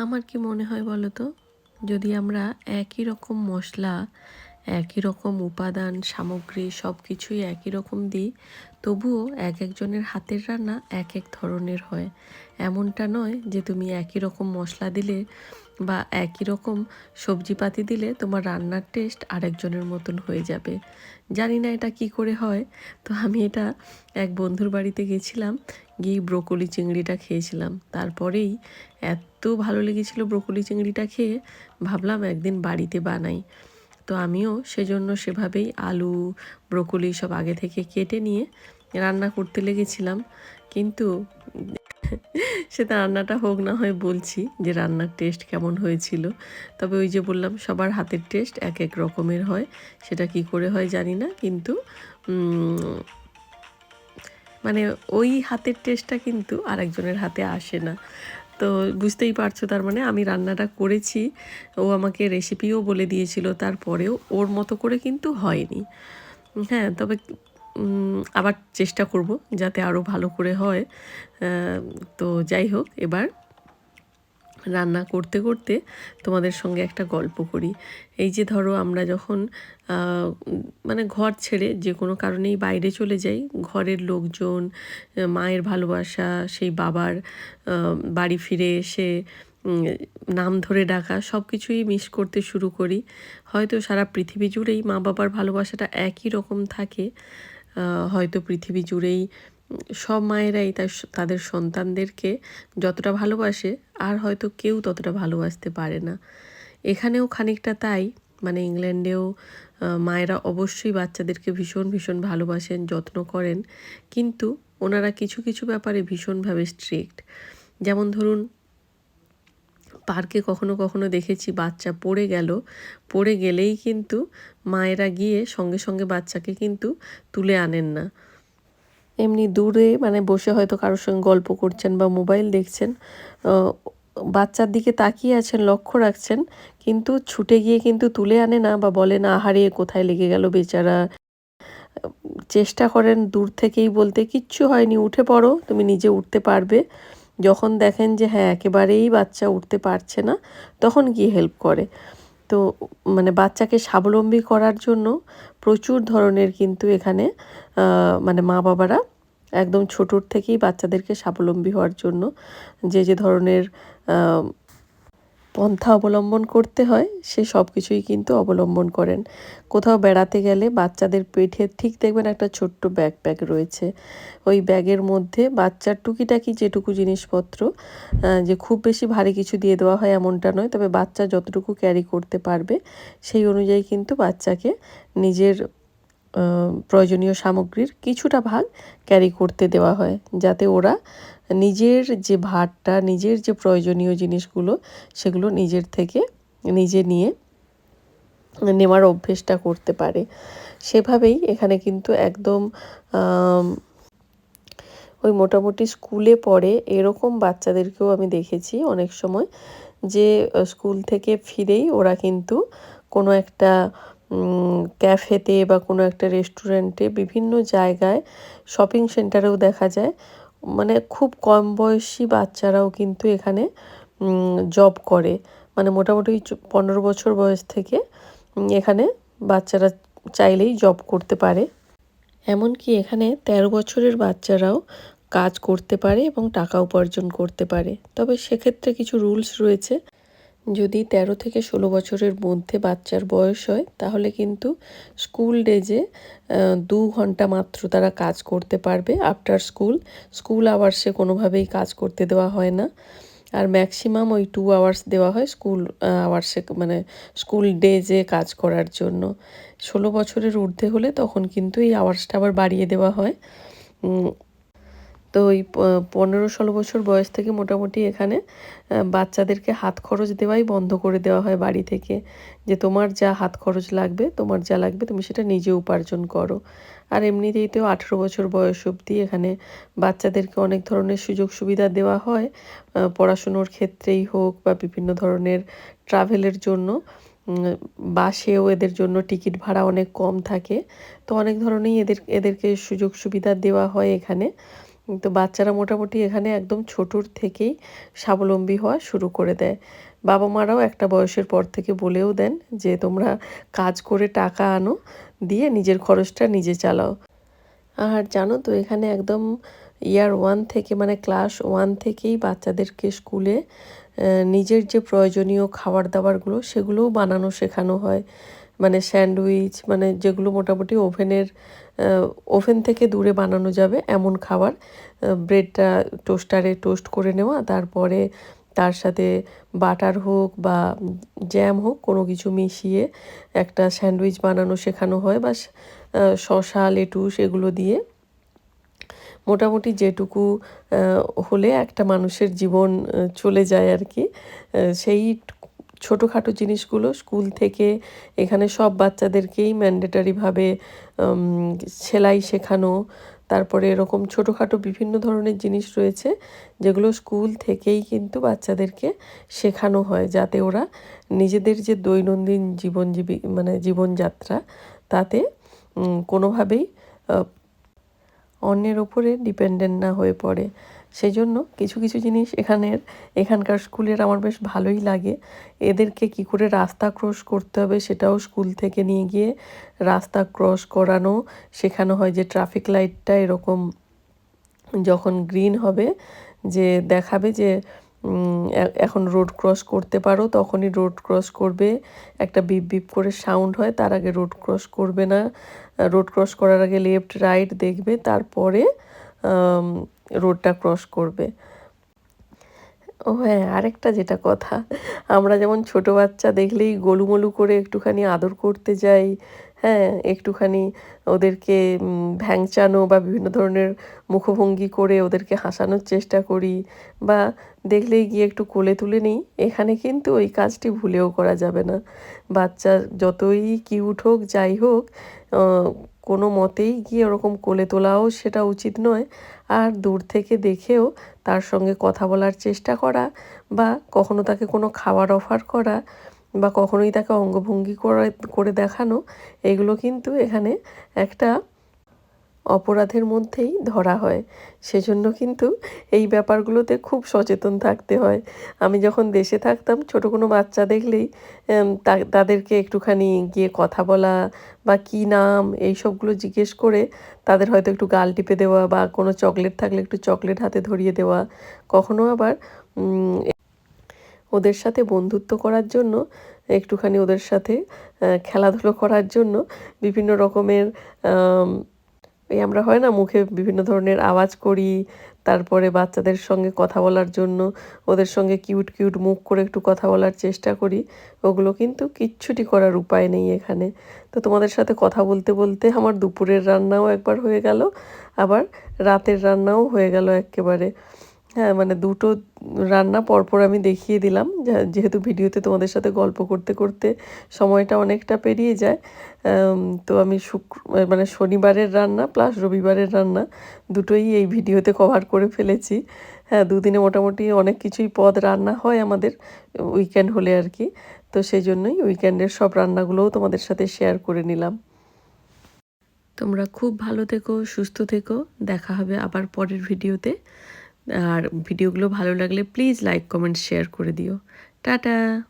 আমার কি মনে হয় বলো তো? যদি আমরা একই রকম মশলা, একই রকম উপাদান, সামগ্রী সব কিছুই একই রকম দিই, তবুও এক একজনের হাতের রান্না এক এক ধরনের হয়। এমনটা নয় যে তুমি একই রকম মশলা দিলে বা একই রকম সবজিপাতি দিলে তোমার রান্নার টেস্ট আরেকজনের মতন হয়ে যাবে। জানি না এটা কি করে হয়। তো আমি এটা এক বন্ধুর বাড়িতে গেছিলাম গিয়ে ব্রোকলি চিংড়িটা খেয়েছিলাম। তারপরেই এত ভালো লেগেছিল ব্রোকলি চিংড়িটা খেয়ে, ভাবলাম একদিন বাড়িতে বানাই। তো আমিও সেজন্য সেভাবেই আলু, ব্রোকলি সব আগে থেকে কেটে নিয়ে রান্না করতে লেগেছিলাম। কিন্তু সেটা রান্নাটা হোক না হয় বলছি যে রান্নার টেস্ট কেমন হয়েছিল। তবে ওই যে বললাম, সবার হাতের টেস্ট এক এক রকমের হয়। সেটা কি করে হয় জানি না, কিন্তু মানে ওই হাতের টেস্টটা কিন্তু আরেকজনের হাতে আসে না। তো বুঝতেই পারছ তার মানে আমি রান্নাটা করেছি, ও আমাকে রেসিপিও বলে দিয়েছিল, তারপরেও ওর মতো করে কিন্তু হয়নি। হ্যাঁ তবে আবার চেষ্টা করব যাতে আরও ভালো করে হয়। তো যাই হোক, এবার রান্না করতে করতে তোমাদের সঙ্গে একটা গল্প করি। এই যে ধরো আমরা যখন মানে ঘর ছেড়ে যে কোনো কারণেই বাইরে চলে যাই, ঘরের লোকজন, মায়ের ভালোবাসা, সেই বাবার বাড়ি ফিরে এসে নাম ধরে ডাকা সব কিছুই মিস করতে শুরু করি। হয়তো সারা পৃথিবী জুড়েই মা বাবার ভালোবাসাটা একই রকম থাকে। হয়তো পৃথিবী জুড়েই সব মায়েরাই তার তাদের সন্তানদেরকে যতটা ভালোবাসে, আর হয়তো কেউ ততটা ভালোবাসতে পারে না। এখানেও খানিকটা তাই মানে ইংল্যান্ডেও মায়েরা অবশ্যই বাচ্চাদেরকে ভীষণ ভীষণ ভালোবাসেন, যত্ন করেন, কিন্তু ওনারা কিছু কিছু ব্যাপারে ভীষণভাবে স্ট্রিক্ট যেমন ধরুন পার্কে কখনো কখনো দেখেছি বাচ্চা পড়ে গেল। পড়ে গেলেই কিন্তু মায়েরা গিয়ে সঙ্গে সঙ্গে বাচ্চাকে কিন্তু তুলে আনেন না। এমনি দূরে মানে বসে হয়তো কারোর সঙ্গে গল্প করছেন বা মোবাইল দেখছেন বাচ্চার দিকে তাকিয়ে আছেন, লক্ষ্য রাখছেন, কিন্তু ছুটে গিয়ে কিন্তু তুলে আনে না বা বলে, না আহারে কোথায় লেগে গেল বেচারা? চেষ্টা করেন দূর থেকেই বলতে, কিচ্ছু হয়নি, উঠে পড়ো, তুমি নিজে উঠতে পারবে। যখন দেখেন যে হ্যাঁ একেবারেই বাচ্চা উঠতে পারছে না, তখন গিয়ে হেল্প করে। তো মানে বাচ্চাকে স্বাবলম্বী করার জন্য প্রচুর ধরনের কিন্তু এখানে মানে মা বাবারা একদম ছোটোর থেকেই বাচ্চাদেরকে স্বাবলম্বী হওয়ার জন্য যে যে ধরনের পন্থা অবলম্বন করতে হয়, সে সব কিছুই কিন্তু অবলম্বন করেন। কোথাও বেড়াতে গেলে বাচ্চাদের পেটে ঠিক দেখবেন একটা ছোট্ট ব্যাগ রয়েছে। ওই ব্যাগের মধ্যে বাচ্চার টুকিটাকি যেটুকু জিনিসপত্র যে খুব বেশি ভারী কিছু দিয়ে দেওয়া হয় এমনটা নয়, তবে বাচ্চা যতটুকু ক্যারি করতে পারবে, সেই অনুযায়ী কিন্তু বাচ্চাকে নিজের প্রয়োজনীয় সামগ্রীর কিছুটা ভাগ ক্যারি করতে দেওয়া হয়, যাতে ওরা নিজের যে ভারটা নিজের যে প্রয়োজনীয় জিনিসগুলো, সেগুলো নিজের থেকে নিজে নিয়ে নেওয়ার অভ্যেসটা করতে পারে। সেভাবেই এখানে কিন্তু একদম ওই মোটামুটি স্কুলে পড়ে এরকম বাচ্চাদেরকেও আমি দেখেছি অনেক সময় যে স্কুল থেকে ফিরেই ওরা কিন্তু কোনো একটা ক্যাফেতে বা কোনো একটা রেস্টুরেন্টে বিভিন্ন জায়গায়, শপিং সেন্টারেও দেখা যায় মানে খুব কম বয়সী বাচ্চারাও কিন্তু এখানে জব করে। মানে মোটামুটি পনেরো বছর বয়স থেকে এখানে বাচ্চারা চাইলেই জব করতে পারে। এমনকি এখানে ১৩ বছরের বাচ্চারাও কাজ করতে পারে এবং টাকা উপার্জন করতে পারে। তবে সেক্ষেত্রে কিছু রুলস রয়েছে। যদি ১৩ থেকে ষোলো বছরের মধ্যে বাচ্চার বয়স হয়, তাহলে কিন্তু স্কুল ডেজে দু ঘণ্টা মাত্র তারা কাজ করতে পারবে আফটার স্কুল স্কুল আওয়ার্সে কোনোভাবেই কাজ করতে দেওয়া হয় না। আর ম্যাক্সিমাম ওই টু আওয়ার্স দেওয়া হয় স্কুল আওয়ার্সে মানে স্কুল ডেজে কাজ করার জন্য। ষোলো বছরের ঊর্ধ্বে হলে তখন কিন্তু এই আওয়ার্সটা আবার বাড়িয়ে দেওয়া হয়। তো ওই পনেরো ষোলো বছর বয়স থেকে মোটামুটি এখানে বাচ্চাদেরকে হাত খরচ দেওয়াই বন্ধ করে দেওয়া হয় বাড়ি থেকে। যে তোমার যা হাত খরচ লাগবে, তোমার যা লাগবে, তুমি সেটা নিজে উপার্জন করো। আর এমনিতেই তো আঠেরো বছর বয়স অবধি এখানে বাচ্চাদেরকে অনেক ধরনের সুযোগ সুবিধা দেওয়া হয় পড়াশুনোর ক্ষেত্রেই হোক বা বিভিন্ন ধরনের ট্রাভেলের জন্য। বাসেও এদের জন্য টিকিট ভাড়া অনেক কম থাকে। তো অনেক ধরনেরই এদের, এদেরকে সুযোগ সুবিধা দেওয়া হয় এখানে। তো বাচ্চারা মোটামুটি এখানে একদম ছোটোর থেকেই স্বাবলম্বী হওয়া শুরু করে দেয়। বাবা মারাও একটা বয়সের পর থেকে বলেও দেন যে, তোমরা কাজ করে টাকা আনো, দিয়ে নিজের খরচটা নিজে চালাও। আর জানো তো, এখানে একদম ইয়ার ওয়ান থেকে মানে ক্লাস ওয়ান থেকেই বাচ্চাদেরকে স্কুলে নিজের যে প্রয়োজনীয় খাবার দাবারগুলো সেগুলোও বানানো শেখানো হয়। মানে স্যান্ডউইচ মানে যেগুলো মোটামুটি ওভেনের ওভেন থেকে দূরে বানানো যাবে এমন খাবার। ব্রেডটা টোস্টারে টোস্ট করে নেওয়া, তারপরে তার সাথে বাটার হোক বা জ্যাম হোক, কোনো কিছু মিশিয়ে একটা স্যান্ডউইচ বানানো শেখানো হয়, বা শশা লেটুস এগুলো দিয়ে। মোটামুটি যেটুকু হলে একটা মানুষের জীবন চলে যায় আর কি। সেই ছোটোখাটো জিনিসগুলো স্কুল থেকে এখানে সব বাচ্চাদেরকেই ম্যান্ডেটারিভাবে সেলাই শেখানো, তারপরে এরকম ছোটোখাটো বিভিন্ন ধরনের জিনিস রয়েছে যেগুলো স্কুল থেকেই কিন্তু বাচ্চাদেরকে শেখানো হয় যাতে ওরা নিজেদের যে দৈনন্দিন জীবনজীবী মানে জীবনযাত্রা, তাতে কোনোভাবেই অন্যের ওপরে ডিপেন্ডেন্ট না হয়ে পড়ে। সেই জন্য কিছু কিছু জিনিস এখানের, এখানকার স্কুলের আমার বেশ ভালোই লাগে। এদেরকে কি করে রাস্তা ক্রস করতে হবে সেটাও স্কুল থেকে নিয়ে গিয়ে রাস্তা ক্রস করানো, শেখানো হয় যে ট্রাফিক লাইটটা এরকম যখন গ্রিন হবে যে দেখাবে যে এখন রোড ক্রস করতে পারো, তখনই রোড ক্রস করবে। একটা বিপ বিপ করে সাউন্ড হয়, তার আগে রোড ক্রস করবে না। রোড ক্রস করার আগে লেফট, রাইট দেখবে, তারপরে রোডটা ক্রস করবে। ও হ্যাঁ আরেকটা যেটা কথা, আমরা যেমন ছোট বাচ্চা দেখলেই গোলুমলু করে একটুখানি আদর করতে যাই হ্যাঁ একটুখানি ওদেরকে ভ্যাংচানো বা বিভিন্ন ধরনের মুখভঙ্গি করে ওদেরকে হাসানোর চেষ্টা করি বা দেখলেই গিয়ে একটু কোলে তুলে নিই, এখানে কিন্তু ওই কাজটি ভুলেও করা যাবে না। বাচ্চা যতই কিউট হোক, যাই হোক কোনো মতেই গিয়ে ওরকম কোলে তোলাও সেটা উচিত নয়। আর দূর থেকে দেখেও তার সঙ্গে কথা বলার চেষ্টা করা বা কখনো তাকে কোনো খাবার অফার করা বা কখনোই তাকে অঙ্গভঙ্গি করে করে দেখানো, এগুলো কিন্তু এখানে একটা অপরাধের মধ্যেই ধরা হয়। সেজন্য কিন্তু এই ব্যাপারগুলোতে খুব সচেতন থাকতে হয়। আমি যখন দেশে থাকতাম, ছোট কোনো বাচ্চা দেখলেই তাদেরকে একটুখানি গিয়ে কথা বলা বা কী নাম, এই সবগুলো জিজ্ঞেস করে তাদের হয়তো একটু গাল টিপে দেওয়া বা কোনো চকলেট থাকলে একটু চকলেট হাতে ধরিয়ে দেওয়া। কখনো আবার ওদের সাথে বন্ধুত্ব করার জন্য, একটুখানি ওদের সাথে খেলাধুলো করার জন্য বিভিন্ন রকমের এই আমরা হয় না মুখে বিভিন্ন ধরনের আওয়াজ করি, তারপরে বাচ্চাদের সঙ্গে কথা বলার জন্য, ওদের সঙ্গে কিউট কিউট মুখ করে একটু কথা বলার চেষ্টা করি, ওগুলো কিন্তু কিচ্ছুটি করার উপায় নেই এখানে। তো তোমাদের সাথে কথা বলতে বলতে আমার দুপুরের রান্নাও একবার হয়ে গেল, আবার রাতের রান্নাও হয়ে গেল একেবারে। হ্যাঁ মানে দুটো রান্না পরপর আমি দেখিয়ে দিলাম। যেহেতু ভিডিওতে তোমাদের সাথে গল্প করতে করতে সময়টা অনেকটা পেরিয়ে যায় তো আমি শুক্র মানে শনিবারের রান্না প্লাস রবিবারের রান্না দুটোই এই ভিডিওতে কভার করে ফেলেছি। হ্যাঁ দুদিনে মোটামুটি অনেক কিছুই পদ রান্না হয় আমাদের উইকেন্ড হলে আর কি। তো সেই জন্যই উইকেন্ডের সব রান্নাগুলোও তোমাদের সাথে শেয়ার করে নিলাম। তোমরা খুব ভালো থেকো, সুস্থ থেকো। দেখা হবে আবার পরের ভিডিওতে। আর ভিডিওগুলো ভালো লাগলে প্লিজ লাইক কমেন্ট শেয়ার করে দিও। টাটা!